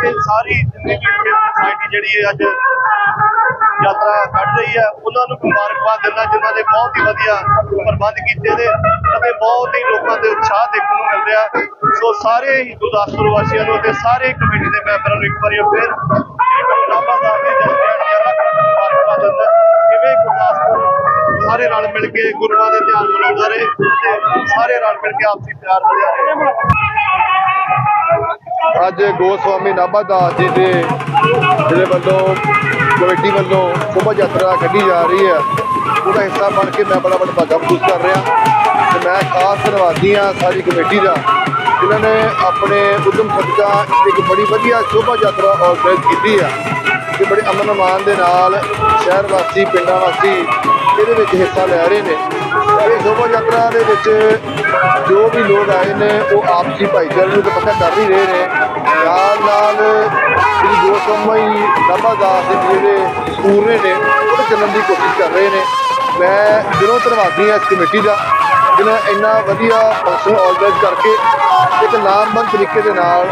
ਤੇ ਸਾਰੀ ਜਿੰਨੀ ਵੀ ਸੋਸਾਇਟੀ ਜਿਹੜੀ ਹੈ ਅੱਜ ਯਾਤਰਾ ਕੱਢ ਰਹੀ ਹੈ, ਉਹਨਾਂ ਨੂੰ ਮੁਬਾਰਕਬਾਦ ਦਿੰਦਾ, ਜਿਨ੍ਹਾਂ ਨੇ ਬਹੁਤ ਹੀ ਵਧੀਆ ਪ੍ਰਬੰਧ ਕੀਤੇ ਨੇ ਅਤੇ ਬਹੁਤ ਹੀ ਲੋਕਾਂ ਦੇ ਉਤਸ਼ਾਹ ਦੇਖਣ ਨੂੰ ਮਿਲ ਰਿਹਾ ਸੋ ਸਾਰੇ ਹੀ ਗੁਰਦਾਸਪੁਰ ਵਾਸੀਆਂ ਨੂੰ ਤੇ ਸਾਰੇ ਕਮੇਟੀ ਦੇ ਮੈਂਬਰਾਂ ਨੂੰ ਇੱਕ ਵਾਰੀ ਫਿਰ ਨਾਭਾ ਦਾ ਦੇ ਜਨਤਾ ਲੱਖ ਲੱਖ ਮੁਬਾਰਕਬਾਦ ਦਿੰਦਾ ਕਿਵੇਂ ਗੁਰਦਾਸਪੁਰ ਸਾਰੇ ਰਲ ਮਿਲ ਕੇ ਗੁਰੂਆਂ ਦੇ ਧਿਆਨ ਮਨਾਉਂਦਾ ਰਹੇ ਅਤੇ ਸਾਰੇ ਰਲ ਮਿਲ ਕੇ ਆਪਸੀ ਪਿਆਰ ਵਧਿਆ ਰਹੇ। ਅੱਜ ਗੋਸਵਾਮੀ ਨਾਭਾ ਦਾਸ ਜੀ ਦੇ ਜਿਹੜੇ ਵੱਲੋਂ ਕਮੇਟੀ ਵੱਲੋਂ ਸ਼ੋਭਾ ਯਾਤਰਾ ਕੱਢੀ ਜਾ ਰਹੀ ਹੈ, ਉਹਦਾ ਹਿੱਸਾ ਬਣ ਕੇ ਮੈਂ ਬੜਾ ਬੜਾ ਭਾਗਾ ਮਹਿਸੂਸ ਕਰ ਰਿਹਾ। ਤੇ ਮੈਂ ਖਾਸ ਧੰਨਵਾਦੀ ਹਾਂ ਸਾਰੀ ਕਮੇਟੀ ਦਾ, ਜਿਨ੍ਹਾਂ ਨੇ ਆਪਣੇ ਉਦਮ ਸਦਕਾ ਇੱਕ ਬੜੀ ਵਧੀਆ ਸ਼ੋਭਾ ਯਾਤਰਾ ਆਰਗੇਨਾਈਜ਼ ਕੀਤੀ ਹੈ ਤੇ ਬੜੇ ਅਮਨ ਅਮਾਨ ਦੇ ਨਾਲ ਸ਼ਹਿਰ ਵਾਸੀ, ਪਿੰਡਾਂ ਵਾਸੀ ਇਹਦੇ ਵਿੱਚ ਹਿੱਸਾ ਲੈ ਰਹੇ ਨੇ। ਇਹ ਸ਼ੋਭਾ ਯਾਤਰਾ ਦੇ ਵਿੱਚ ਜੋ ਵੀ ਲੋਕ ਆਏ ਨੇ, ਉਹ ਆਪਸੀ ਭਾਈਚਾਰੇ ਨੂੰ ਤਾਂ ਪੱਕਾ ਕਰ ਹੀ ਰਹੇ ਨੇ। ਨਾਲ ਨਾਲ ਜਿਹੜੀ ਗੋਸਵਾਮੀ ਨਾਭਾ ਦਾਸ ਦੇ ਜਿਹੜੇ ਪੂਰੇ ਨੇ ਉਹ ਚੱਲਣ ਦੀ ਕੋਸ਼ਿਸ਼ ਕਰ ਰਹੇ ਨੇ। ਮੈਂ ਦਿਲੋਂ ਧੰਨਵਾਦੀ ਹਾਂ ਇਸ ਕਮੇਟੀ ਦਾ, ਜਿਹਨਾਂ ਇੰਨਾ ਵਧੀਆ ਫੰਕਸ਼ਨ ਆਰਗੇਨਾਈਜ਼ ਕਰਕੇ ਇੱਕ ਨਾਮਬੰਦ ਤਰੀਕੇ ਦੇ ਨਾਲ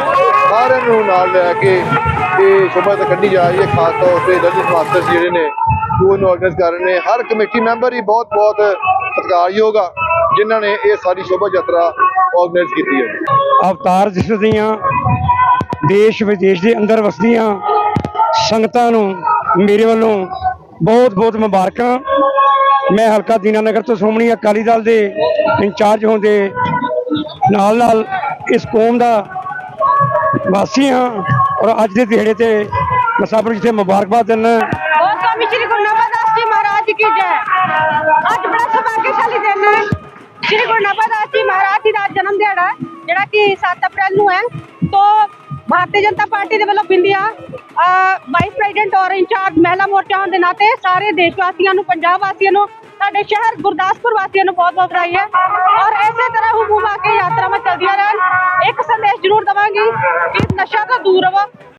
ਸਾਰਿਆਂ ਨੂੰ ਨਾਲ ਲੈ ਕੇ ਇਹ ਸ਼ੋਭਾ ਤਾਂ ਕੱਢੀ ਜਾ ਰਹੀ ਹੈ, ਖਾਸ ਤੌਰ ਤੇ ਰਜਿਸ ਮਾਸਟਰ ਜਿਹੜੇ ਨੇ, ਉਹ ਇਹਨੂੰ ਆਰਗੇਨਾਈਜ਼ ਕਰ ਰਹੇ ਨੇ। ਹਰ ਕਮੇਟੀ ਮੈਂਬਰ ਹੀ ਬਹੁਤ ਬਹੁਤ ਸਤਿਕਾਰਯੋਗ ਆ, ਜਿਨ੍ਹਾਂ ਨੇ ਇਹ ਸਾਰੀ ਸ਼ੋਭਾ ਯਾਤਰਾ ਆਰਗੇਨਾਈਜ਼ ਕੀਤੀ ਹੈ। ਅਵਤਾਰ ਜਿਸ ਦੀਆਂ ਦੇਸ਼ ਵਿਦੇਸ਼ ਦੇ ਅੰਦਰ ਵਸਦੀਆਂ ਸੰਗਤਾਂ ਨੂੰ, ਮੇਰੇ ਵੱਲੋਂ ਬਹੁਤ-ਬਹੁਤ ਮੁਬਾਰਕਾਂ। ਮੈਂ ਹਲਕਾ ਦੀਨਾ ਨਗਰ ਤੋਂ ਸ਼੍ਰੋਮਣੀ ਅਕਾਲੀ ਦਲ ਦੇ ਇੰਚਾਰਜ ਹੋਣ ਦੇ ਨਾਲ-ਨਾਲ ਇਸ ਕੌਮ ਦਾ ਵਾਸੀ ਹਾਂ ਔਰ ਅੱਜ ਦੇ ਦਿਹਾੜੇ ਤੇ ਮੈਂ ਸਭ ਨੂੰ ਜਿੱਥੇ ਮੁਬਾਰਕਬਾਦ ਦਿੰਦਾ ਬਹੁਤ ਕਮੀ ਸ਼੍ਰੀ ਗੁਰੂ ਨਾਨਕ ਦੇਵ ਜੀ ਮਹਾਰਾਜ ਕੀ ਜੈ। ਅੱਜ ਬੜਾ ਸੁਭਾਗਸ਼ਾਲੀ ਦਿਨ ਹੈ। ਸ਼੍ਰੀ ਗੁਰੂ ਨਾਨਕ ਦੇਵ ਜੀ ਮਹਾਰਾਜ ਜੀ ਦਾ ਜਨਮ ਦਿਹਾੜਾ ਜਿਹੜਾ ਕਿ 7 ਅਪ੍ਰੈਲ ਨੂੰ ਹੈ। ਤੋਂ ਭਾਰਤੀ ਜਨਤਾ ਪਾਰਟੀ ਦੇ ਵੱਲੋਂ ਬਿੰਦੀਆਂ ਵਾਈਸ ਪ੍ਰੈਜ਼ੀਡੈਂਟ ਔਰ ਇੰਚਾਰਜ ਮਹਿਲਾ ਮੋਰਚਾ ਹੋਣ ਦੇ ਨਾਤੇ ਸਾਰੇ ਦੇਸ਼ ਵਾਸੀਆਂ ਨੂੰ, ਪੰਜਾਬ ਵਾਸੀਆਂ ਨੂੰ, ਸਾਡੇ ਸ਼ਹਿਰ ਗੁਰਦਾਸਪੁਰ ਵਾਸੀਆਂ ਨੂੰ ਬਹੁਤ ਬਹੁਤ ਵਧਾਈ ਹੈ। ਔਰ ਇਸੇ ਤਰ੍ਹਾਂ ਹੁਕੂਮਾ ਕੇ ਯਾਤਰਾ